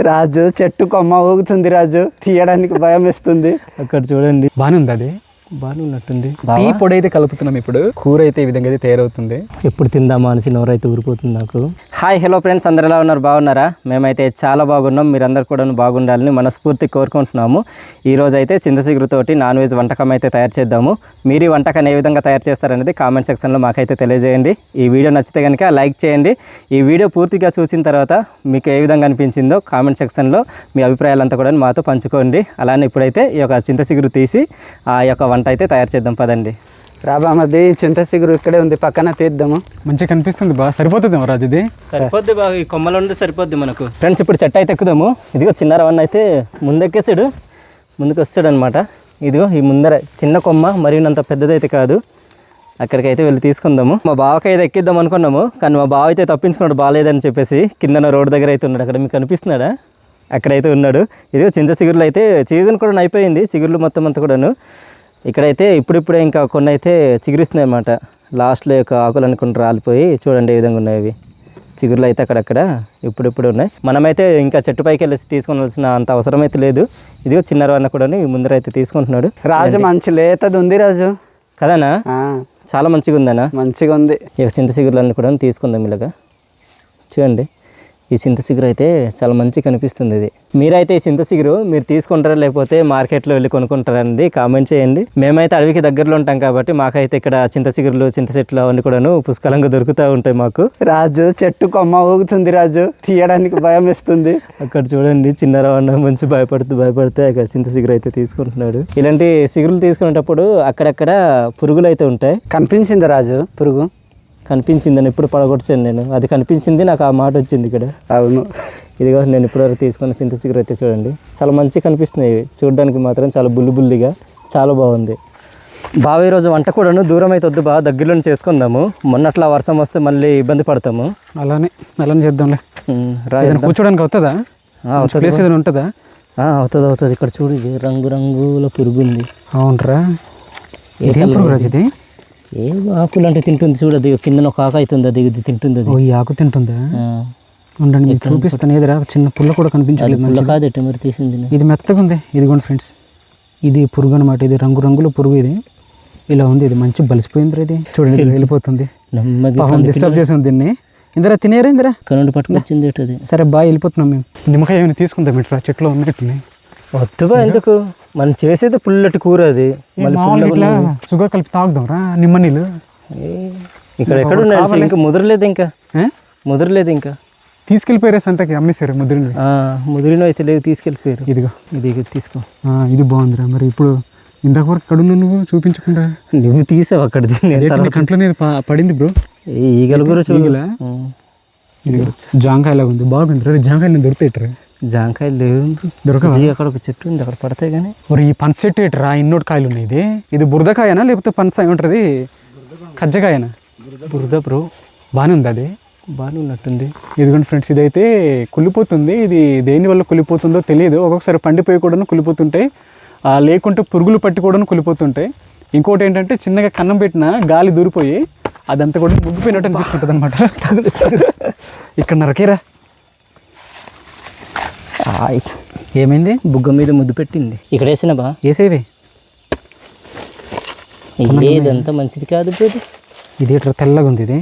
రాజు చెట్టు కొమ్మ ఊగుతుంది రాజు. తీయడానికి భయం వేస్తుంది. అక్కడ చూడండి. బాగానే ఉంది అది? బాగానే ఉన్నట్టుంది. టీ పొడి అయితే కలుపుతున్నాం ఇప్పుడు. కూర అయితే ఈ విధంగా అయితే తయారవుతుంది. ఎప్పుడు తిందామా అనేసి నోరైతే ఊరిపోతుంది నాకు. హాయ్ హలో ఫ్రెండ్స్ అందరు ఎలా ఉన్నారు? బాగున్నారా? మేమైతే చాలా బాగున్నాం. మీరందరూ కూడా బాగుండాలని మనస్ఫూర్తి కోరుకుంటున్నాము. ఈ అయితే చింతసిగురుతోటి నాన్ వెజ్ వంటకం అయితే తయారు చేద్దాము. మీరు ఈ వంటకాన్ని ఏ విధంగా తయారు చేస్తారనేది కామెంట్ సెక్షన్లో మాకైతే తెలియజేయండి. ఈ వీడియో నచ్చితే కనుక లైక్ చేయండి. ఈ వీడియో పూర్తిగా చూసిన తర్వాత మీకు ఏ విధంగా అనిపించిందో కామెంట్ సెక్షన్లో మీ అభిప్రాయాలంతా కూడా మాతో పంచుకోండి. అలానే ఇప్పుడైతే ఈ యొక్క చింతసిగురు తీసి ఆ యొక్క వంట అయితే తయారు చేద్దాం. పదండి. రాబామది చింత సిగురు ఇక్కడే ఉంది పక్కన తీద్దాము. మంచిగా కనిపిస్తుంది బా సరిపోతుంది రాజు ఇది సరిపోద్ది బాగా ఈ కొమ్మలో ఉంటే సరిపోద్ది మనకు. ఫ్రెండ్స్ ఇప్పుడు చెట్టు అయితే ఎక్కుదాము. ఇదిగో చిన్న రవన్న అయితే ముందెక్కేసాడు. ముందుకు వస్తాడు అనమాట ఇదిగో ఈ ముందర చిన్న కొమ్మ మరినంత పెద్దదైతే కాదు. అక్కడికైతే వెళ్ళి తీసుకుందాము. మా బావకి అయితే ఎక్కిద్దాం అనుకున్నాము కానీ మా బావ అయితే తప్పించుకున్నాడు బాగాలేదని చెప్పేసి కిందన రోడ్డు దగ్గర అయితే ఉన్నాడు. అక్కడ మీకు కనిపిస్తున్నాడా? అక్కడైతే ఉన్నాడు. ఇదిగో చింత చిగురులు అయితే సీజన్ కూడా అయిపోయింది చిగురులు మొత్తం అంతా కూడాను. ఇక్కడైతే ఇప్పుడిప్పుడే ఇంకా కొన్ని అయితే చిగురిస్తున్నాయి అన్నమాట లాస్ట్లో యొక్క ఆకులు అనుకుంటూ రాలిపోయి చూడండి ఏ విధంగా ఉన్నాయి చిగురులు అయితే అక్కడక్కడ ఇప్పుడిప్పుడు ఉన్నాయి. మనమైతే ఇంకా చెట్టు పైకి వెళ్ళి తీసుకోవాల్సిన అంత అవసరం అయితే లేదు. ఇదిగో చిన్న అన్న కూడా ముందర అయితే తీసుకుంటున్నాడు. రాజు మంచి లేతది ఉంది రాజు. కదనా చాలా మంచిగా ఉందనా మంచిగా ఉంది ఇక చింత చిగురులన్నీ కూడా తీసుకుందాం ఇలాగా. చూడండి. ఈ చింత చిగురు అయితే చాలా మంచిగా కనిపిస్తుంది ఇది. మీరైతే ఈ చింత చిగురు మీరు తీసుకుంటారా లేకపోతే మార్కెట్లో వెళ్ళి కొనుక్కుంటారా అనేది కామెంట్ చేయండి. మేమైతే అడవికి దగ్గరలో ఉంటాం కాబట్టి మాకైతే ఇక్కడ చింత చిగురులు చింత చెట్లు అవన్నీ కూడాను పుష్కలంగా దొరుకుతూ ఉంటాయి మాకు. రాజు చెట్టు కొమ్మ ఊగుతుంది రాజు. తీయడానికి భయం వేస్తుంది. అక్కడ చూడండి చిన్న రవాణా మంచి భయపడుతూ భయపడితే ఇక చింత చిగురు అయితే తీసుకుంటున్నాడు. ఇలాంటి చిగురులు తీసుకునేటప్పుడు అక్కడక్కడ పురుగులు అయితే ఉంటాయి. కనిపించింది రాజు పురుగు? కనిపించిందని ఇప్పుడు పడగొట్టాను నేను. అది కనిపించింది నాకు ఆ మాట వచ్చింది ఇక్కడ. అవును. ఇదిగో నేను ఇప్పటివరకు తీసుకున్న చిగురు అయితే చూడండి. చాలా మంచిగా కనిపిస్తున్నాయి. చూడడానికి మాత్రం చాలా బుల్లి బుల్లిగా చాలా బాగుంది. బావ ఈ రోజు వంట కూడాను దూరం అయితే వద్దు బాగా దగ్గరలో చేసుకుందాము మొన్నట్లా వర్షం వస్తే మళ్ళీ ఇబ్బంది పడతాము. అలానే అలానే చేద్దాంలే. కూర్చోడానికి అవుతుందా? అవుతుంది ప్లేస్ ఏదైనా ఉంటుందా? అవుతుంది అవుతుంది. ఇక్కడ చూడు రంగు రంగుల పురుగు ఉంది. అవునరా. ఇదేం పురుగు ఇది? ఏ ఆకులు అంటే తింటుంది చూడు అది కింద ఒక ఆకు అవుతుంది అది ఇది తింటుంది అది. ఓ ఈ ఆకు తింటుందా? ఉండండి మీకు చూపిస్తాను. ఏదిరా చిన్న పుల్ల కూడా కనిపించలేదు పుల్ల కాదు ఎట్ట మరి తీసింది. ఇది మెత్తగా ఉంది. ఇదిగోండి ఫ్రెండ్స్. ఇది పురుగు అనమాట ఇది రంగు రంగుల పురుగు ఇది. ఇలా ఉంది. ఇది మంచి బలిసిపోయిందిరా ఇది. చూడండి వెళ్ళిపోతుంది. డిస్టర్బ్ చేసాం దీన్ని. ఇందిరా తినేరా ఇందిరా? కనుండి పట్టుకొచ్చింది సరే బాగా వెళ్ళిపోతున్నాం మేము. నిమ్మకాయ ఏమైనా తీసుకుందాం ఇట్లా చెట్లు ఉన్నట్టున్నాయి. వద్దుగా ఎందుకు? మనం చేసేది పుల్లటి కూర అది. మళ్ళీ షుగర్ కలిపి తాగుదాం రా నిమ్మ నీళ్ళు. ఇక్కడ ఎక్కడ ఉన్నాయి? ఇంకా ముదరలేదు ఇంకా? ముదరలేదు ఇంకా. తీసుకెళ్ళిపోయారా సంతకి అమ్మేశారు ముద్రని ఆ, ముదిరిన అయితే లేదు తీసుకెళ్ళిపోయారు. ఇదిగో. ఇది తీసుకో. ఇది బాగుందిరా మరి ఇప్పుడు ఇందాక వరకు ఇక్కడ నువ్వు? చూపించకుండా. నువ్వు తీసావు అక్కడ కంట్లోనే పడింది బ్రో. ఈగలు. ఇది జాంకాయ లాగా ఉంది. బాగుంది. రా జాంకాయలు దొరుకుతాయి జాంకాయలు లేవు దొరకవా? ఇది అక్కడ ఒక చెట్టు ఉంది అక్కడ పడతాయి కానీ. మరి ఈ పనస చెట్టు ఇట్రా ఇన్నోటి కాయలు ఉన్నాయి ఇది. ఇది బురదకాయనా లేకపోతే పనస ఏమంటుంది? కజ్జకాయనా? బురద బ్రో. బాగానే ఉంది అది? బాగానే ఉన్నట్టుంది. ఇదిగోండి ఫ్రెండ్స్ ఇదైతే కుళ్ళిపోతుంది. ఇది దేని వల్ల కుళ్ళిపోతుందో తెలియదు. ఒక్కొక్కసారి పండిపోయి కూడా కుళ్ళిపోతుంటాయి. ఆ, లేకుంటే పురుగులు పట్టి కూడా కుళ్ళిపోతుంటాయి. ఇంకోటి ఏంటంటే చిన్నగా కన్నం పెట్టిన గాలి దూరిపోయి అదంతా కూడా ముగ్గిపోయినట్టు అనిపిస్తుంటుంది అనమాట ఇక్కడ నరకేరా. ఏమైంది? బుగ్గ మీద ముద్దు పెట్టింది. ఇక్కడ వేసిన బా. వేసేవి. ఏదంతా మంచిది కాదు ఇది. ఇది ఇట్లా తెల్లగా ఉంది ఇది.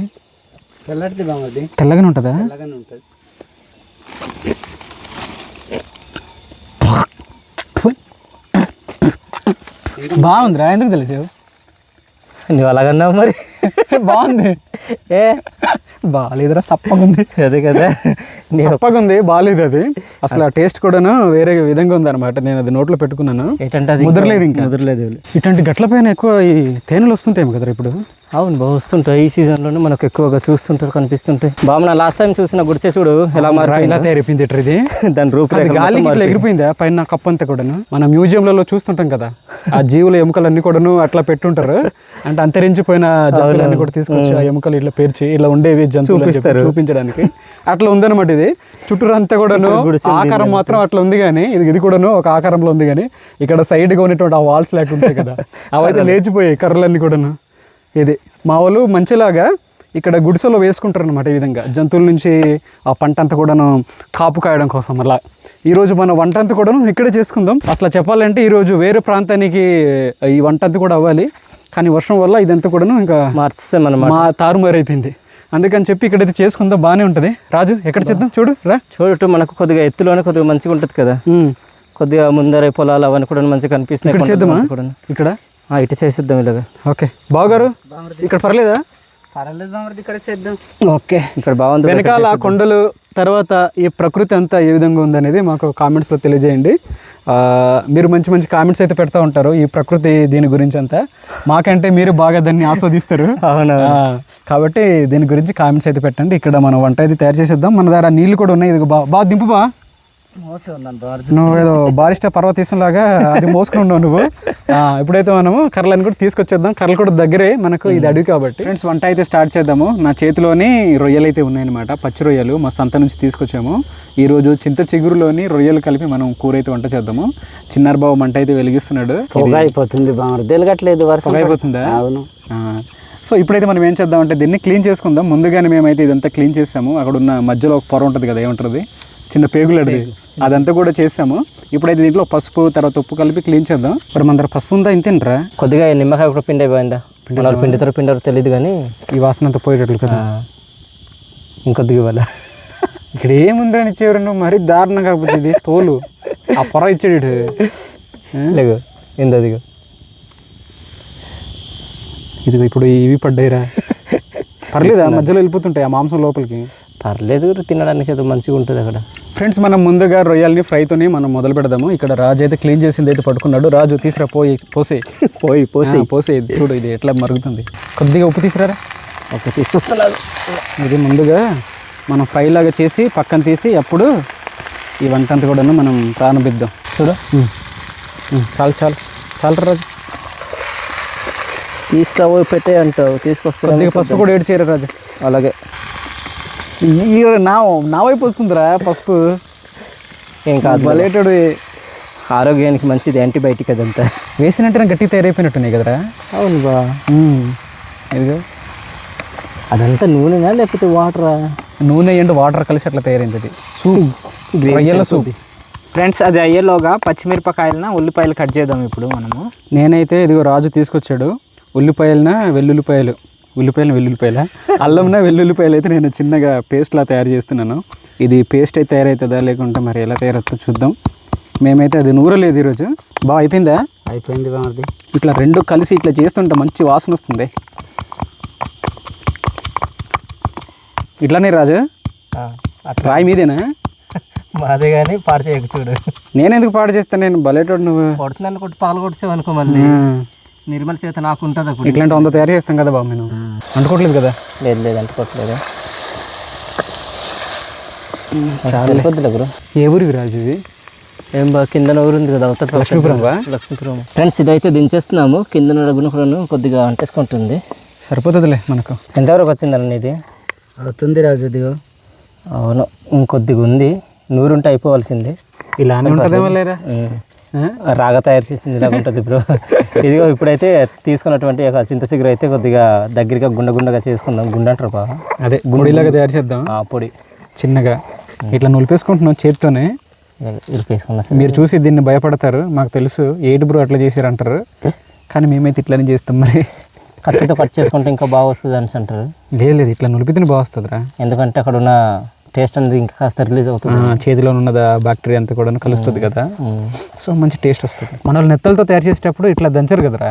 తెల్లటిది బాగుంది. తెల్లగానే ఉంటుందా? అలాగనే ఉంటుంది. బాగుందిరా ఎందుకు తెలిసావు? నువ్వు అలాగన్నావు మరి. బాగుంది. ఏ? బాగాలేదురా సప్పగా ఉంది అదే కదా. ఉంది బాగాలేదు అది. అసలు ఆ టేస్ట్ కూడాను వేరే విధంగా ఉంది అనమాట నేను అది నోట్లో పెట్టుకున్నాను. ఏంటంటే ముదరలేదు ఇంకా. ముదరలేదు. ఇట్లాంటి గట్ల పైన ఎక్కువ ఈ తేనెలు వస్తుంటాయి కదా ఇప్పుడు? అవును బాగా వస్తుంటాయి. ఈ సీజన్లోనే మనకు ఎక్కువగా చూస్తుంటారు కనిపిస్తుంటాయి. బామ్మ లాస్ట్ టైం చూసిన గుడిసే చూడు ఎలా మారి ఇలా తయారైపోయింది ఇది. దాని గాలికి ఇట్లా ఎగిరిపోయిందా? పైన కప్పు అంతా కూడాను. మన మ్యూజియంలలో చూస్తుంటాం కదా. ఆ జీవుల ఎముకలన్నీ కూడాను అట్లా పెట్టుంటారు. అంటే అంతరించిపోయిన జంతువులన్నీ కూడా తీసుకొచ్చి ఆ ఎముకలు ఇట్లా పేర్చి ఇలా ఉండేవి జంతువులు చూపించడానికి. అట్లా ఉందన్నమాట ఇది. చుట్టూరు అంతా కూడాను ఆకారం మాత్రం అట్లా ఉంది కానీ ఇది ఇది కూడాను ఒక ఆకారంలో ఉంది కానీ ఇక్కడ సైడ్గా ఉన్నటువంటి ఆ వాల్స్ లాగా ఉంటాయి కదా అవైతే లేచిపోయాయి కర్రలన్నీ కూడాను. ఇది మా వాళ్ళు మంచిలాగా ఇక్కడ గుడిసెలో వేసుకుంటారు అనమాట ఈ విధంగా. జంతువుల నుంచి ఆ పంట అంతా కూడాను కాపు కాయడం కోసం అలా. ఈరోజు మన వంట అంతా కూడాను ఇక్కడే చేసుకుందాం. అసలు చెప్పాలంటే ఈరోజు వేరే ప్రాంతానికి ఈ వంట అంతా కూడా అవ్వాలి. కానీ వర్షం వల్ల ఇదంతా కూడాను ఇంకా మా తారుమారు అయిపోయింది అందుకని చెప్పి ఇక్కడైతే చేసుకుందాం బాగానే ఉంటుంది. రాజు ఎక్కడ చేద్దాం? చూడు రా. చూడటం మనకు కొద్దిగా ఎత్తులోనే కొద్దిగా మంచిగా ఉంటుంది కదా. కొద్దిగా ముందర పొలాలు అవన్నీ కూడా మంచిగా కనిపిస్తున్నాయి ఇక్కడ చేద్దామా? ఇక్కడ? ఆ, ఇటు చేసిద్దాం ఇలాగా. ఓకే. బావగారు ఇక్కడ పర్లేదా? పర్లేదు బామర్ది ఇక్కడ చేద్దాం. ఓకే. ఇక్కడ బాగుంది వెనకాల ఆ కొండలు తర్వాత ఈ ప్రకృతి అంతా ఏ విధంగా ఉందనేది మాకు కామెంట్స్లో తెలియజేయండి. మీరు మంచి మంచి కామెంట్స్ అయితే పెడతా ఉంటారు ఈ ప్రకృతి దీని గురించి అంతా. మాకంటే మీరు బాగా దాన్ని ఆస్వాదిస్తారు. అవును కాబట్టి దీని గురించి కామెంట్స్ అయితే పెట్టండి. ఇక్కడ మనం వంట అయితే తయారు చేసేద్దాం. మన దగ్గర నీళ్ళు కూడా ఉన్నాయి. ఇది బా బాగా దింపు బా. నువ్వు ఏదో బారిస్టా పర్వతీసం లాగా అది మోసుకుని ఉన్నావు నువ్వు. ఇప్పుడైతే మనము కర్రలను కూడా తీసుకొచ్చేద్దాం. కర్రలు కూడా దగ్గరే మనకు ఇది అడవి కాబట్టి. ఫ్రెండ్స్ వంట అయితే స్టార్ట్ చేద్దాము. నా చేతిలోని రొయ్యలు అయితే ఉన్నాయన్నమాట. పచ్చి రొయ్యలు మా సంత నుంచి తీసుకొచ్చాము. ఈ రోజు చింత చిగురులోని రొయ్యలు కలిపి మనం కూర అయితే వంట చేద్దాము. చిన్నారి బాబు మంట అయితే వెలిగిస్తున్నాడు. అయిపోతుంది వెలగట్లేదు అయిపోతుందా అవును. ఆ, సో ఇప్పుడైతే మనం ఏం చేద్దామంటే దీన్ని క్లీన్ చేసుకుందాం. ముందుగానే మేమైతే ఇదంతా క్లీన్ చేసాము. అక్కడ ఉన్న మధ్యలో ఒక పొర ఉంటుంది కదా ఏమంటుంది? చిన్న పేగులది అదంతా కూడా చేసాము. ఇప్పుడైతే దీంట్లో పసుపు తర్వాత ఉప్పు కలిపి క్లీన్ చేద్దాం. మరి మన దగ్గర పసుపు ఉందా? ఇంతేనరా కొద్దిగా నిమ్మకాయ కూడా పిండి అయిపోయిందా? మన వాళ్ళు పిండితారో పిండారో తెలియదు కానీ ఈ వాసన అంతా పోయేటట్లు కదా. ఇంకొద్దిగా ఇవ్వాల? ఇక్కడ ఏముందని చివరి? నువ్వు మరీ దారుణం కాకపోతే ఇది తోలు. ఆ పొర ఇచ్చాడు ఏంది అదిగో ఇదిగో ఇప్పుడు ఇవి పడ్డాయిరా. పర్లేదా? మధ్యలో వెళ్ళిపోతుంటాయి ఆ మాంసం లోపలికి. పర్లేదు తినడానికి ఏదో మంచిగా ఉంటుంది అక్కడ. ఫ్రెండ్స్ మనం ముందుగా రొయ్యల్ని ఫ్రైతోని మనం మొదలు పెడదాము. ఇక్కడ రాజు అయితే క్లీన్ చేసింది అయితే పట్టుకున్నాడు రాజు తీసురా పోయి పోసే పోయి పోసి పోసే చూడు ఇది ఎట్లా మరుగుతుంది. కొద్దిగా ఉప్పు తీసుకురారా ఓకే తీసుకొస్తున్నాను. ఇది ముందుగా మనం ఫ్రై లాగా చేసి పక్కన తీసి అప్పుడు ఈ వంట అంతా కూడా మనం ప్రారంభిద్దాం చూడు. చాలు చాలు. చాలు రాజు. తీసుకుపోయి పెట్టే అంటావు. కొద్దిగా పసుపు కూడా ఏడు చేయరు రాజు? అలాగే. ఈ నా నా వైపు వస్తుందిరా పసుపు ఏం కాదు బలేటోడు. ఆరోగ్యానికి మంచిది యాంటీబయాటిక్ అదంతా. వేసినట్టు గట్టి తయారైపోయినట్టున్నాయి కదరా. అవును బా. ఇదిగో. అదంతా నూనెనా లేకపోతే వాటరా? నూనె ఎండు వాటర్ కలిసి అట్లా తయారైంది అది. సూప్. రొయ్యల సూప్ ఫ్రెండ్స్ అది అయ్యేలోగా పచ్చిమిరపకాయలన ఉల్లిపాయలు కట్ చేద్దాం ఇప్పుడు మనము. నేనైతే ఇదిగో రాజు తీసుకొచ్చాడు. ఉల్లిపాయలన వెల్లుల్లిపాయలు. ఉల్లిపాయలు వెల్లుల్లిపాయల? అల్లంన వెల్లుల్లిపాయలు అయితే నేను చిన్నగా పేస్ట్లా తయారు చేస్తున్నాను. ఇది పేస్ట్ అయితే తయారవుతుందా లేకుంటే మరి ఎలా తయారవుతుందో చూద్దాం. మేమైతే అది నూరలేదు ఈరోజు. బాగా అయిపోయిందా? అయిపోయింది బామర్ది ఇట్లా రెండు కలిసి ఇట్లా చేస్తుంటే మంచి వాసన వస్తుంది. ఇట్లానే రాజు? రాయి మీదేనా? మాదే కానీ పాడు చేయకు చూడు. నేనెందుకు పాడు చేస్తాను నేను బలేటోడు నువ్వు. కొడుతున్నాను కొట్టి పాలు కొడిసావు అనుకో మళ్ళీ. నిర్మల చేత నాకు ఉంటుంది అప్పుడు. ఇట్లాంటి వంద తయారు చేస్తాం కదా బాబు నేను అంటుకోవట్లేదు కదా? లేదు లేదు సరిపోద్దులే గురు ఏ ఊరికి రాజు ఇది? ఏం బా కింద ఊరు ఉంది కదా అవతల లక్ష్మీపురం? లక్ష్మీపురం. ఫ్రెండ్స్ ఇదైతే దించేస్తున్నాము. కింద కూడా కొద్దిగా అంటేసుకుంటుంది. సరిపోతుందిలే మనకు. ఎంతవరకు వచ్చిందండి ఇది? అవుతుంది రాజు ఇదిగో. అవును ఇంకొద్దిగా ఉంది నూరుంటే అయిపోవాల్సింది. ఇలానే ఉంటుందేమో లేరా. రాగా తయారు చేసింది ఇలాగ ఉంటుంది బ్రో. ఇదిగో ఇప్పుడైతే తీసుకున్నటువంటి ఒక చింత చిగురు అయితే కొద్దిగా దగ్గరగా గుండ గుండగా చేసుకుందాం. గుండ అంటారు బా అదే గుడిలాగా తయారు చేద్దాం ఆ పొడి. చిన్నగా. ఇట్లా నులిపేసుకుంటున్నాం చేతితోనే. ఇరిపేసుకున్నా మీరు చూసి దీన్ని భయపడతారు. మాకు తెలుసు ఏటి బ్రో అట్లా చేసారు అంటారు కానీ మేమైతే ఇట్లానే చేస్తాం మరి. కత్తితో కట్ చేసుకుంటే ఇంకా బాగా వస్తుంది అని అంటారు. లేదు లేదు ఇట్లా నులిపితేనే బాగా వస్తుందిరా. ఎందుకంటే అక్కడ ఉన్న టేస్ట్ అనేది ఇంకా కాస్త రిలీజ్ అవుతుంది. చేతిలో ఉన్నది బ్యాక్టీరియా అంతా కూడా కలుస్తుంది కదా. సో మంచి టేస్ట్ వస్తుంది. మన వాళ్ళు నెత్తలతో తయారు చేసేటప్పుడు ఇట్లా దంచరు కదరా?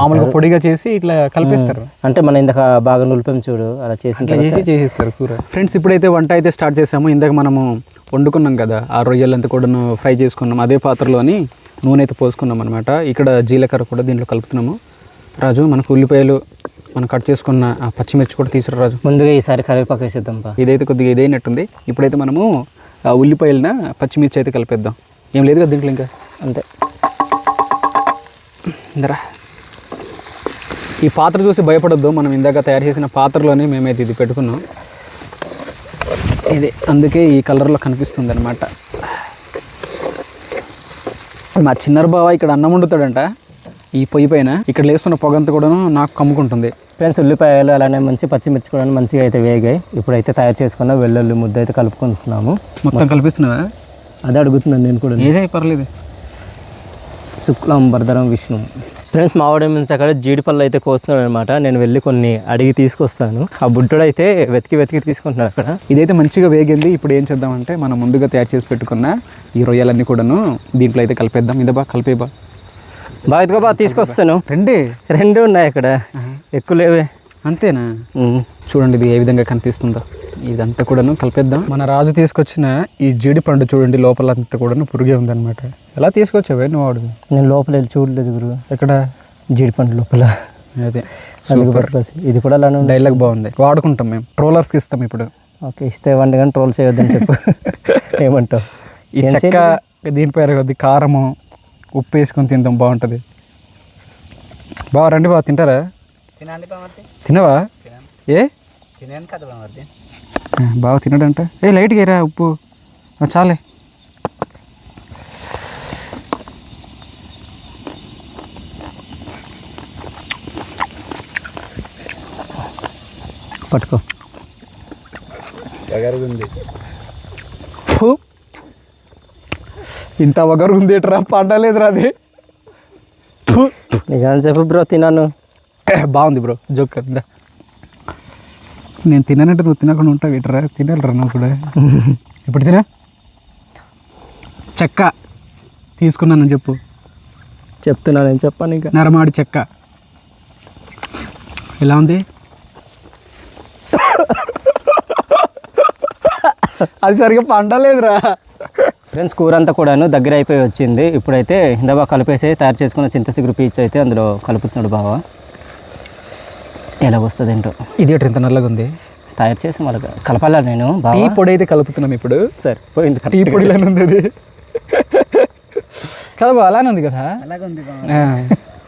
మామూలుగా పొడిగా చేసి ఇట్లా కలిపేస్తారు. అంటే మన ఇందాక బాగా నులిపాం చూడు అలా ఇట్లా చేసి చేసేస్తారు కూర. ఫ్రెండ్స్ ఇప్పుడైతే వంట అయితే స్టార్ట్ చేసాము. ఇందాక మనము వండుకున్నాం కదా ఆ రొయ్యలంతా కూడా ఫ్రై చేసుకున్నాం. అదే పాత్రలోని నూనె అయితే పోసుకున్నాం అనమాట ఇక్కడ జీలకర్ర కూడా దీంట్లో కలుపుతున్నాము. రాజు మనకు ఉల్లిపాయలు మనం కట్ చేసుకున్న ఆ పచ్చిమిర్చి కూడా తీసుకురా రాజు. ముందుగా ఈసారి కరివేపాకు వేసేద్దాం బా ఇదైతే కొద్దిగా ఇదైనట్టుంది. ఇప్పుడైతే మనము ఆ ఉల్లిపాయలన పచ్చిమిర్చి అయితే కలిపేద్దాం. ఏం లేదు కదా దీంట్లో ఇంకా? అంతే. ఇందరా. ఈ పాత్ర చూసి భయపడొద్దు. మనం ఇందాక తయారు చేసిన పాత్రలోనే మేమైతే ఇది పెట్టుకున్నాం. ఇది అందుకే ఈ కలర్లో కనిపిస్తుంది అనమాట మా చిన్నర బావ ఇక్కడ అన్నం వండుతాడంట. ఈ పొయ్యి పైన ఇక్కడ లేస్తున్న పొగంతా కూడా నాకు కమ్ముకుంటుంది. ఫ్రెండ్స్ ఉల్లిపాయలు అలానే మంచి పచ్చిమిర్చి కూడా మంచిగా అయితే వేగాయి. ఇప్పుడైతే తయారు చేసుకున్న వెల్లుల్లి ముద్ద అయితే కలుపుకుంటున్నాము. మొత్తం కల్పిస్తున్నావా? అదే అడుగుతున్నాను నేను కూడా. ఏజే పర్లేదు. శుక్లం భరధరం విష్ణు. ఫ్రెండ్స్ మా వాడు నుంచి అక్కడ జీడిపళ్ళు అయితే కోస్తున్నాడు అనమాట నేను వెళ్ళి కొన్ని అడిగి తీసుకొస్తాను. ఆ బుడ్డోడు అయితే వెతికి వెతికి తీసుకుంటున్నాడు అక్కడ. ఇదైతే మంచిగా వేగింది. ఇప్పుడు ఏం చేద్దామంటే మనం ముందుగా తయారు చేసి పెట్టుకున్న ఈ రొయ్యలన్నీ కూడాను దీంట్లో అయితే కలిపేద్దాం. ఇదే బా కలిపే బా. బాగా బాగా తీసుకొస్తాను రెండే? రెండు ఉన్నాయి అక్కడ ఎక్కువ లేవే. అంతేనా. చూడండి ఇది ఏ విధంగా కనిపిస్తుందో. ఇదంతా కూడాను కలిపేద్దాం. మన రాజు తీసుకొచ్చిన ఈ జీడి పండు చూడండి లోపల అంతా కూడాను పురుగే ఉందన్నమాట. ఎలా తీసుకొచ్చావే నువ్వు వాడు నేను లోపల వెళ్ళి చూడలేదు గురు. ఎక్కడ? జీడిపండు లోపల. అదే. ఇది కూడా అలానే డైలాగ్ బాగుంది. వాడుకుంటాం మేము. ట్రోలర్స్కి ఇస్తాం ఇప్పుడు. ఓకే ఇస్తే వండి కానీ ట్రోల్ చేయొద్దని చెప్పు. ఏమంటావు? ఈ చెక్క దీనిపై కొద్ది కారము ఉప్పు వేసుకొని తిందాం బాగుంటుంది. బాగా రండి బాగా తింటారా? తినండి తినవా? ఏ? కదా బాగా తినడంట. ఏ లైట్గా ఏరా ఉప్పు. ఆ, చాలే. పట్టుకో. ఫు. ఇంత వగరు ఉంది ఏట్రా పండలేదురా అది. నిజాన్ని చెప్పు బ్రో తిన్నాను బాగుంది బ్రో జోక్ నేను తిననంటే నువ్వు తినకుండా ఉంటావు ఇట్రా. తినాలిరా నువ్వు కూడా. ఇప్పుడు తినా? చెక్క. తీసుకున్నానని చెప్పు. చెప్తున్నా నేను చెప్పాను ఇంకా. నరమాడి చెక్క. ఎలా ఉంది? అది సరిగ్గా పండలేదురా. ఫ్రెండ్స్ కూర అంతా కూడాను దగ్గర అయిపోయి వచ్చింది. ఇప్పుడైతే ఇందాక కలిపేసి తయారు చేసుకున్న చింతసిగురు పీచ్ అయితే అందులో కలుపుతున్నాడు బావ. ఎలా వస్తుంది ఏంటో ఇది ఒకటి ఇంత నల్లగా ఉంది? తయారు చేసి మళ్ళీ కలపాలా నేను టీ పొడి అయితే కలుపుతున్నాం ఇప్పుడు. సరే పోయింది టీ పొడిలానే ఉంది అది కదా బా, అలానే ఉంది కదా? అలాగే ఉంది ఆ,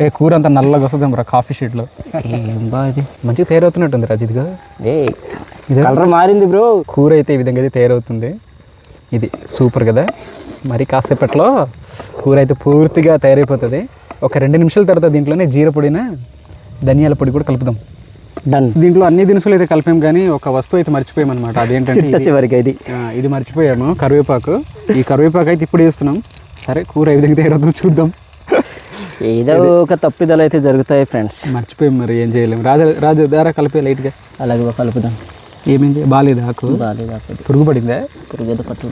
ఏ కూర అంతా నల్లగా వస్తుంది రా కాఫీ షీట్లో ఏం బా ఇది? మంచిగా తయారవుతున్నట్టుంది రాజు ఇదిగా ఏ కలర్ మారింది బ్రో కూర అయితే ఈ విధంగా అయితే తయారవుతుంది. ఇది సూపర్ కదా. మరి కాసేపట్లో కూర అయితే పూర్తిగా తయారైపోతుంది. ఒక రెండు నిమిషాల తర్వాత దీంట్లోనే జీర పొడిన ధనియాల పొడి కూడా కలుపుదాం. డన్ దీంట్లో అన్ని దినుసులు అయితే కలిపాం కానీ ఒక వస్తువు అయితే మర్చిపోయాం అనమాట అదేంటంటే. చివరికి ఇది ఇది మర్చిపోయాము కరివేపాకు. ఈ కరివేపాకు అయితే ఇప్పుడు వేస్తున్నాం. సరే కూర ఏ విధంగా తయారవుతుందో చూద్దాం. ఏదో ఒక తప్పిదాలు అయితే జరుగుతాయి ఫ్రెండ్స్ మర్చిపోయాం మరి ఏం చేయలేము రాజు రాజు దారా కలిపే లైట్గా. అలాగే కలుపుదాం. ఏమైంది? బాగాలేదు ఆకు? బాగాలేదు అప్పుడు పురుగు పడిందా పురుగేదో పట్టు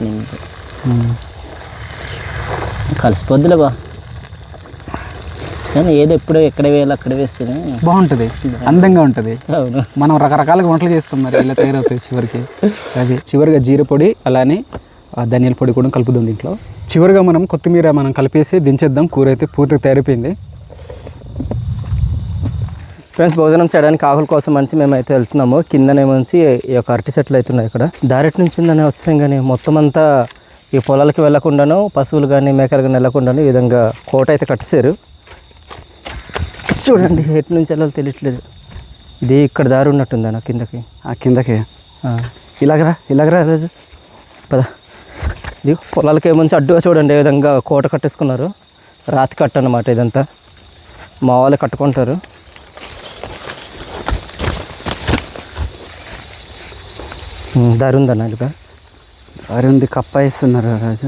కలిసిపోద్దులే బా. కానీ ఏదో ఎప్పుడో ఎక్కడ వేయాలి అక్కడ వేస్తేనే బాగుంటుంది. అందంగా ఉంటుంది. అవును. మనం రకరకాలుగా వంటలు చేస్తాం మరి. ఇలా తయారవుతాయి చివరికి. అది చివరిగా జీర పొడి అలానే ధనియాల పొడి కూడా కలుపుదాం దీంట్లో. చివరిగా మనం కొత్తిమీర మనం కలిపేసి దించేద్దాం. కూర అయితే పూర్తిగా తయారైపోయింది. ఫ్రెండ్స్ భోజనం చేయడానికి ఆకుల కోసం మనిషి మేమైతే వెళ్తున్నాము. కిందనేమోంచి ఈ యొక్క అరటి చెట్లు అయితే ఉన్నాయి ఇక్కడ. దారెట్ నుంచి వచ్చాం కానీ మొత్తం అంతా ఈ పొలాలకి వెళ్ళకుండాను పశువులు కానీ మేకలు కానీ వెళ్ళకుండాను ఈ విధంగా కోట అయితే కట్టేశారు. చూడండి ఎటు నుంచి వెళ్ళాలో తెలియట్లేదు. ఇది ఇక్కడ దారి ఉన్నట్టుందా నా కిందకి? ఆ కిందకి. ఇలాగరా ఇలాగరా రాజు? పద. ఇది పొలాలకి ఏముంచి అడ్డుగా చూడండి ఏ విధంగా కోట కట్టేసుకున్నారు. రాతి కట్ట అన్నమాట ఇదంతా. మా వాళ్ళు కట్టుకుంటారు. దారి ఉందన్న ఇక అరే ఉంది కప్ప వేస్తున్నారు రాజు.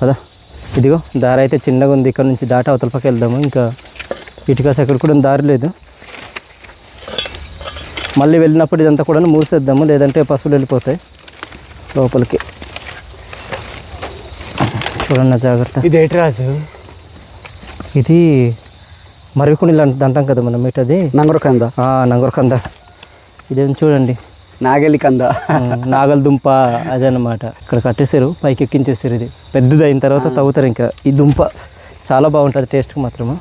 పద. ఇదిగో దారి అయితే చిన్నగా ఉంది. ఇక్కడ నుంచి దాటి అవతల పక్క వెళ్దాము. ఇంకా ఇటుక ఎక్కడ కూడా దారి లేదు. మళ్ళీ వెళ్ళినప్పుడు ఇదంతా కూడా మూసేద్దాము. లేదంటే పశువులు వెళ్ళిపోతాయి లోపలికి. చూడండి జాగ్రత్త. ఇది ఏంటి రాజు? ఇది మరివికుణిలు అంట కదా మనం. ఇటది నంగరు కంద నంగరకంద. ఇదేం చూడండి. నాగలి కంద ఉమ్, నాగల దుంప అదనమాట ఇక్కడ కట్టేశారు పైకి ఎక్కించేసారు ఇది. పెద్దది అయిన తర్వాత తవ్వుతారు ఇంకా. ఈ దుంప చాలా బాగుంటుంది టేస్ట్కి మాత్రము.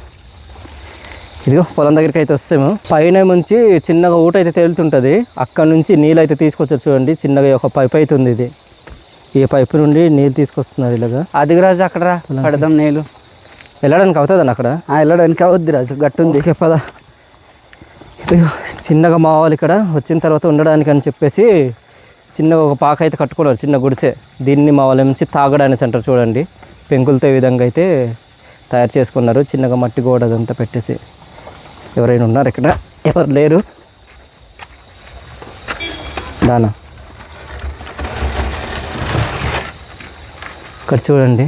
ఇదిగో పొలం దగ్గరికి అయితే వస్తాము పైన నుంచి చిన్నగా ఊట అయితే తేలుతుంటుంది. అక్కడ నుంచి నీళ్ళు అయితే తీసుకొచ్చారు చూడండి. చిన్నగా ఒక పైప్ అయితే ఉంది ఇది. ఈ పైపు నుండి నీళ్ళు తీసుకొస్తున్నారు ఇలాగా. అది రాజు అక్కడ రా పడదాం నీళ్ళు. వెళ్ళడానికి అవుతుందండి అక్కడ? వెళ్ళడానికి అవద్దు రాజు గట్టు ఉంది ఓకే పద. ఇదిగో చిన్నగా మా వాళ్ళు ఇక్కడ వచ్చిన తర్వాత ఉండడానికి అని చెప్పేసి చిన్నగా ఒక పాక అయితే కట్టుకున్నారు చిన్న గుడిసె. దీన్ని మా వాళ్ళ నుంచి తాగడానికి సెంటర్ చూడండి. పెంకులతో ఈ విధంగా అయితే తయారు చేసుకున్నారు చిన్నగా మట్టి గోడ అదంతా పెట్టేసి. ఎవరైనా ఉన్నారు ఇక్కడ? ఎవరు లేరు? దానా ఇక్కడ చూడండి.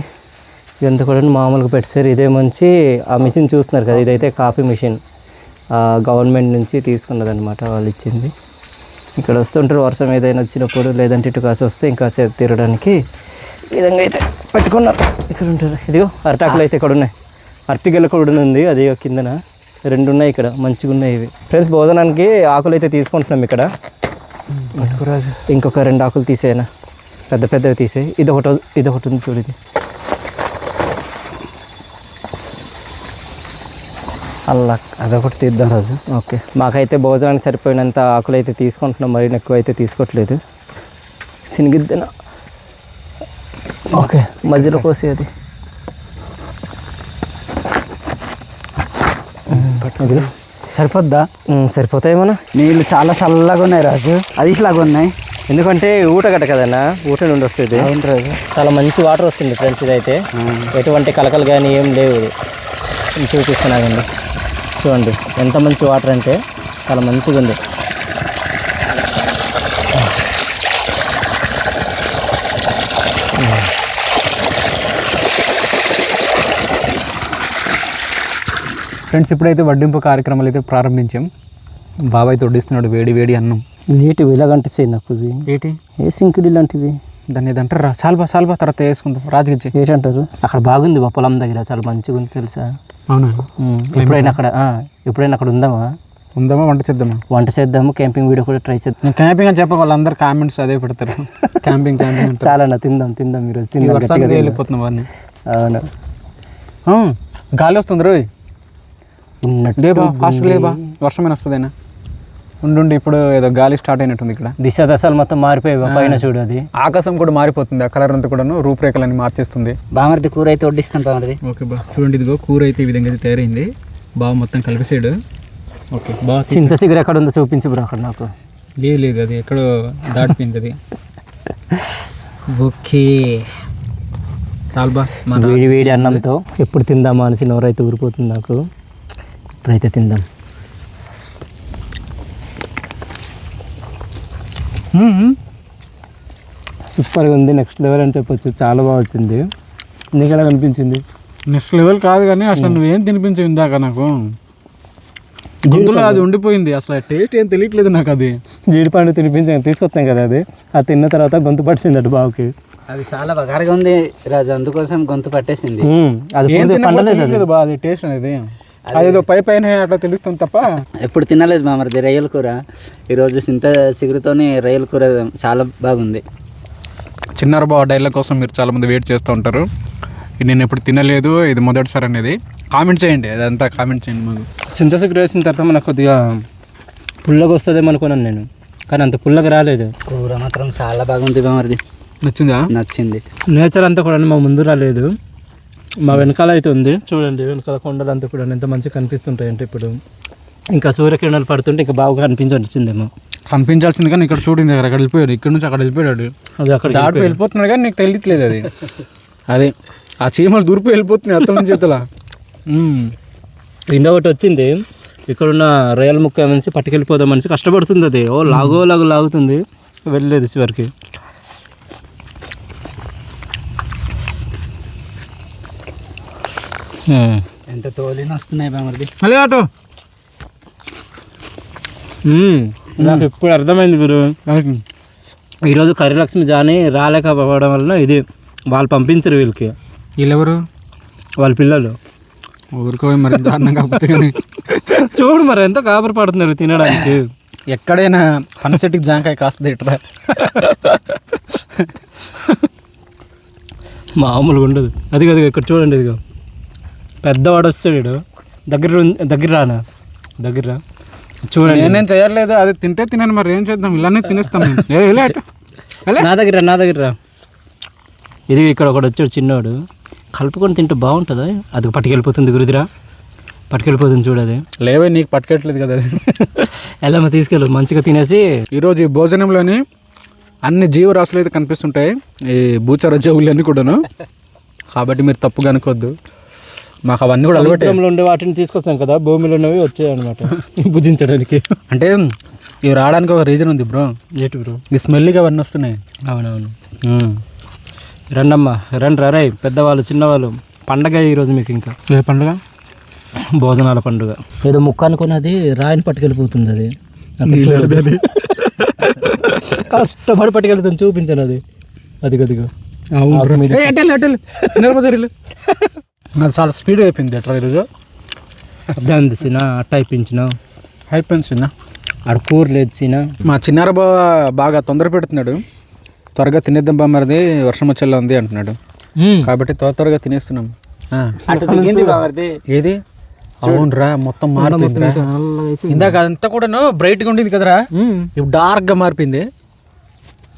ఇదంతా కూడా మామూలుగా పెట్టారు ఇదే మంచి ఆ మిషన్ చూస్తున్నారు కదా ఇదైతే కాఫీ మిషన్. గవర్నమెంట్ నుంచి తీసుకున్నదన్నమాట వాళ్ళు ఇచ్చింది. ఇక్కడ వస్తుంటారు వర్షం ఏదైనా వచ్చినప్పుడు లేదంటే ఇటు కాసి వస్తే ఇంకా సేపు తిరగడానికి ఈ విధంగా అయితే పెట్టుకున్నారు. ఇక్కడ ఉంటారు. ఇదిగో అరటాకులు అయితే ఇక్కడ ఉన్నాయి. అరటిగెల కూడా ఉంది అది కిందన. రెండు ఉన్నాయి ఇక్కడ మంచిగా ఉన్నాయి ఇవి. ఫ్రెండ్స్ భోజనానికి ఆకులు అయితే తీసుకుంటున్నాం ఇక్కడ. ఇంకొక రెండు ఆకులు తీసేయనా. పెద్ద పెద్దవి తీసేయి. ఇది ఒకటి ఇది ఒకటి ఉంది చూడు ఇది. అలా అదొకటి తీద్దాం రాజు. ఓకే. మాకైతే భోజనానికి సరిపోయినంత ఆకులు అయితే తీసుకుంటున్నాం. మరీ ఎక్కువ అయితే తీసుకోవట్లేదు. సినిగిద్దన ఓకే. మధ్యలో కోసేది. ఇదిగో. సరిపోద్దా? సరిపోతాయేమన్నా నీళ్ళు చాలా చల్లగా ఉన్నాయి రాజు. అది లాగా ఉన్నాయి. ఎందుకంటే ఊటగట్ట కదన్నా? ఊట నుండి వస్తుంది. రాజు. చాలా మంచి వాటర్ వస్తుంది ఫ్రెండ్స్ ఇదైతే. ఎటువంటి కలకలు కానీ ఏం లేవు. చూపిస్తున్నానండి. చూడండి ఎంత మంచి వాటర్ అంటే చాలా మంచిగా ఉంది ఫ్రెండ్స్ ఇప్పుడైతే వడ్డింపు కార్యక్రమాలు అయితే ప్రారంభించాం. బాబాయ్ తొడ్డిస్తున్నాడు వేడి వేడి అన్నం. వీటి ఇలాగంటిస్తాయి నాకు ఇవి. ఏంటి? ఏ సింకిడి లాంటివి? దాన్ని ఏదో అంటారా చాలుబా చాలుబా తర్వాత వేసుకుందాం. రాజుగిచ్చి ఏంటంటారు? అక్కడ బాగుంది పొలం దగ్గర చాలా మంచిగా ఉంది తెలుసా? అవునా? ఎప్పుడైనా అక్కడ ఆ, ఎప్పుడైనా అక్కడ ఉందామా? ఉందామా? వంట చేద్దామా? వంట చేద్దాము క్యాంపింగ్ వీడియో కూడా ట్రై చేద్దాం. క్యాంపింగ్ అని చెప్పక వాళ్ళందరూ కామెంట్స్ అదే పెడతారు. క్యాంపింగ్ క్యాంపింగ్ చాలా అన్న తిందాం తిందాం ఈరోజు తిందాం. వెళ్ళిపోతున్నాం వాడిని అవును. గాలి వస్తుంది రోయ్. ఉన్నట్టు లేబా ఫాస్ట్ లేబా? వర్షమైన వస్తుందేనా? ఉండుండి ఇప్పుడు ఏదో గాలి స్టార్ట్ అయినట్టుంది ఇక్కడ. దిశ దశలు మొత్తం మారిపోయాయి పైన చూడు అది. ఆకాశం కూడా మారిపోతుంది ఆ కలర్ అంతా కూడాను రూపురేఖలన్నీ మార్చేస్తుంది. బామర్ది కూర అయితే వడ్డిస్తాను బామర్ది. ఓకే బా చూడండి ఇదిగో కూర అయితే ఈ విధంగా అయితే తయారైంది. బాగా మొత్తం కలిపేసాడు. ఓకే బాగా చింత చిగురు ఎక్కడ ఉందో చూపించు బ్రో అక్కడ నాకు. లేదు లేదు అది ఎక్కడో దాటిపోయింది అది. ఓకే. చాలు బా మన వేడి వేడి అన్నంతో ఎప్పుడు తిందామా అనేసి నోరైతే ఊరిపోతుంది నాకు. ఇప్పుడైతే తిందాం. సూపర్గా ఉంది. నెక్స్ట్ లెవెల్ అని చెప్పొచ్చు. చాలా బాగా వచ్చింది. నీకు ఎలా కనిపించింది నెక్స్ట్ లెవెల్ కాదు కానీ అసలు నువ్వేం తినిపించవు ఇందాక నాకు? గొంతులో అది ఉండిపోయింది. అసలు టేస్ట్ ఏం తెలియట్లేదు నాకు అది. జీడిపండు తినిపించాం. తీసుకొచ్చాం కదా అది. అది తిన్న తర్వాత గొంతు పట్టింది అటు బావుకి. అది చాలా బగారుగా ఉంది రాజు. అందుకోసం గొంతు పట్టేసింది. అది పండలేదు అది టేస్ట్ అనేది. అదేదో పై పైన అట్లా తెలుస్తుంది తప్ప. ఎప్పుడు తినలేదు బామర్ది రొయ్యల కూర. ఈరోజు సింత చిగురుతోని రొయ్యల కూర చాలా బాగుంది. చిన్నారు బావ డైలాగ్ కోసం మీరు చాలా మంది వెయిట్ చేస్తూ ఉంటారు. నేను ఎప్పుడు తినలేదు ఇది మొదటిసారి అనేది. కామెంట్ చేయండి అదంతా కామెంట్ చేయండి మాకు. సింథసిక్ వేసిన తర్వాత మనకు కొద్దిగా పుల్లగా వస్తుందేమో అనుకున్నాను నేను. కానీ అంత పుల్లగా రాలేదు. కూర మాత్రం చాలా బాగుంది బామర్ది నచ్చిందా? నచ్చింది. నేచర్ అంతా కూడా మా ముందు రాలేదు. మా వెనకాల అయితే ఉంది చూడండి వెనకాల కొండలు అంతా కూడా ఎంత మంచిగా కనిపిస్తుంటాయి అంటే ఇప్పుడు. ఇంకా సూర్యకిరణాలు పడుతుంటే ఇంకా బాగా కనిపించొచ్చిందేమో. కనిపించాల్సింది కానీ ఇక్కడ చూడింది అక్కడ వెళ్ళిపోయాడు ఇక్కడ నుంచి అక్కడ వెళ్ళిపోయాడు. అది అక్కడ దాటి వెళ్ళిపోతున్నాడు కానీ నీకు తెలియట్లేదు అది. అదే ఆ చీమలు దూరిపి వెళ్ళిపోతున్నాయి అత్తల నుంచి చేతుల కింద ఒకటి వచ్చింది. ఇక్కడున్న రొయ్యల ముక్క మనిషి పట్టుకెళ్ళిపోదాం మనిషి కష్టపడుతుంది అది. ఓ లాగో లాగు లాగుతుంది. వెళ్ళలేదు చివరికి. ఎంత తోలిన వస్తున్నాయి బామర్ది మళ్ళీ ఆటో. నాకు ఇప్పుడు అర్థమైంది గురు. ఈరోజు కరిలక్ష్మి జాని రాలేకపోవడం వలన ఇది వాళ్ళు పంపించరు వీళ్ళకి. వీళ్ళెవరు? వాళ్ళ పిల్లలు. ఊరుకో మరి దారుణం కాకపోతే కానీ చూడు మరి ఎంత కాపరి పడుతున్నారు తినడానికి. ఎక్కడైనా పనసెట్టికి జాంకాయ కాస్తుంది ఇట్రా మామూలుగా ఉండదు. అది కదా ఇక్కడ చూడండి ఇదిగో. పెద్దవాడు వస్తాడు. దగ్గర దగ్గర రానా? దగ్గర రా. చూడండి. నేనేం చేయట్లేదు అది తింటే తినాను మరి ఏం చేద్దాం? ఇలానే తినేస్తాం? నా దగ్గర నా దగ్గర రా. ఇది ఇక్కడ ఒకడు వచ్చాడు చిన్నవాడు కలుపుకొని తింటే బాగుంటుందా? అది పట్టుకెళ్ళిపోతుంది గురుదిరా. పట్టుకెళ్ళిపోతుంది చూడది లేవే నీకు పట్టుకెట్లేదు కదా అది. ఎలా తీసుకెళ్ళు. మంచిగా తినేసి. ఈరోజు ఈ భోజనంలోని అన్ని జీవరాశులు అయితే కనిపిస్తుంటాయి. ఈ భూచర జవులు అన్నీ కూడాను. కాబట్టి మీరు తప్పుగా అనుకోవద్దు. మాకు అవన్నీ కూడా అలవాటే. ఉండే వాటిని తీసుకొస్తాం కదా భూమిలో ఉన్నవి వచ్చాయి అనమాట భుజించడానికి. అంటే ఇవి రావడానికి ఒక రీజన్ ఉంది బ్రో ఏటి బ్రో ఈ స్మెల్గా అవన్నీ వస్తున్నాయి. అవునవును. రండమ్మా రండి రరే పెద్దవాళ్ళు చిన్నవాళ్ళు పండగ ఈరోజు మీకు ఇంకా. ఏ పండుగ? భోజనాల పండుగ. ఏదో ముక్క అనుకుని అది రాయిని పట్టుకెళ్ళిపోతుంది అది. కష్టపడి పట్టుకెళ్తుంది చూపించాను అది. అది గదిగో ఆకు మీద. అది చాలా స్పీడ్ అయిపోయింది ఎట్రా ఈరోజు. అర్థం తెచ్చిన అట్ట అయిపించినావు అయిపోయింది చిన్న ఆడ కూర లేదు సీనా. మా చిన్నార బావ బాగా తొందర పెడుతున్నాడు. త్వరగా తినేద్దాం బామ్మరిది వర్షం వచ్చేలా ఉంది అంటున్నాడు. కాబట్టి త్వర త్వరగా తినేస్తున్నాం. ఆ. ఏది? అవునరా మొత్తం మారిపోయిందిరా. ఇందాక అదంతా కూడాను బ్రైట్గా ఉండింది కదరా. ఇప్పుడు డార్క్గా మారిపోయింది.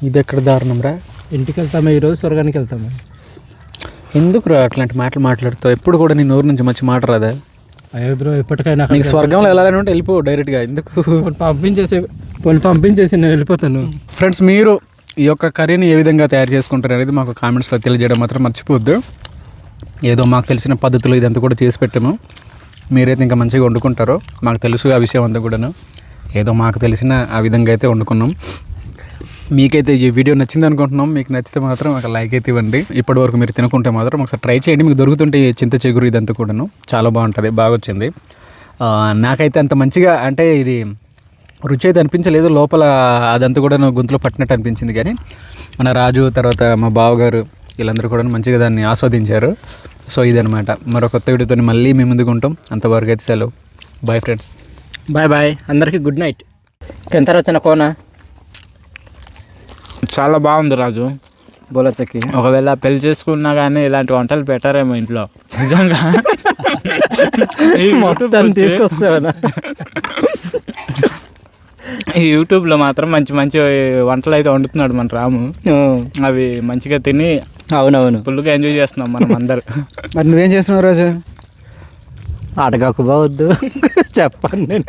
ఇది ఎక్కడ దారుణం రా ఇంటికి వెళ్తాము ఈరోజు? స్వర్గానికి వెళ్తాము? ఎందుకురా అట్లాంటి మాటలు మాట్లాడుతావు? ఎప్పుడు కూడా నీ నోరు నుంచి మంచి మాట రాదా? అయ్యో బ్రో ఎప్పటికైనా నీకు స్వర్గంలో వెళ్ళాలని ఉంటే వెళ్ళిపో డైరెక్ట్గా ఎందుకు? పంపించేసి పోనీ పంపించేసి నేను వెళ్ళిపోతాను. ఫ్రెండ్స్ మీరు ఈ యొక్క కర్రీని ఏ విధంగా తయారు చేసుకుంటారు అనేది మాకు కామెంట్స్లో తెలియజేయడం మాత్రం మర్చిపోవద్దు. ఏదో మాకు తెలిసిన పద్ధతిలో ఇదంతా కూడా చేసి పెట్టాము. మీరైతే ఇంకా మంచిగా వండుకుంటారో మాకు తెలుసు ఆ విషయం అంతా కూడాను. ఏదో మాకు తెలిసిన ఆ విధంగా అయితే వండుకున్నాం. మీకైతే ఈ వీడియో నచ్చింది అనుకుంటున్నాం. మీకు నచ్చితే మాత్రం ఒక లైక్ అయితే ఇవ్వండి. ఇప్పటి వరకు మీరు తినుకుంటే మాత్రం ఒకసారి ట్రై చేయండి. మీకు దొరుకుతుంటే ఈ చింత చిగురు ఇదంతా కూడాను చాలా బాగుంటుంది. బాగా వచ్చింది. నాకైతే అంత మంచిగా అంటే ఇది రుచి అయితే అనిపించలేదు. లోపల అదంతా కూడా నాకు గొంతులో పట్టినట్టు అనిపించింది కానీ మన రాజు తర్వాత మా బావగారు వీళ్ళందరూ కూడా మంచిగా దాన్ని ఆస్వాదించారు. సో ఇదనమాట మరో కొత్త వీడియోతో మళ్ళీ మీ ముందుకు ఉంటాం. అంతవరకు అయితే సెలవు. బాయ్ ఫ్రెండ్స్ బాయ్ బాయ్ అందరికీ గుడ్ నైట్ ఎంత రచన కోనా? చాలా బాగుంది రాజు. బోలచ్చకి. ఒకవేళ పెళ్ళి చేసుకున్నా కానీ ఇలాంటి వంటలు పెట్టారేమో ఇంట్లో. నిజంగా? ఈ మొత్తం తీసుకొస్తావనా? ఈ యూట్యూబ్లో మాత్రం మంచి మంచి వంటలు అయితే వండుతున్నాడు మన రాము. అవి మంచిగా తిని అవునవును. ఫుల్గా ఎంజాయ్ చేస్తున్నాం మనం అందరు. మరి నువ్వేం చేస్తున్నావు రాజు? అడగకు బావద్దు చెప్పండి. నేను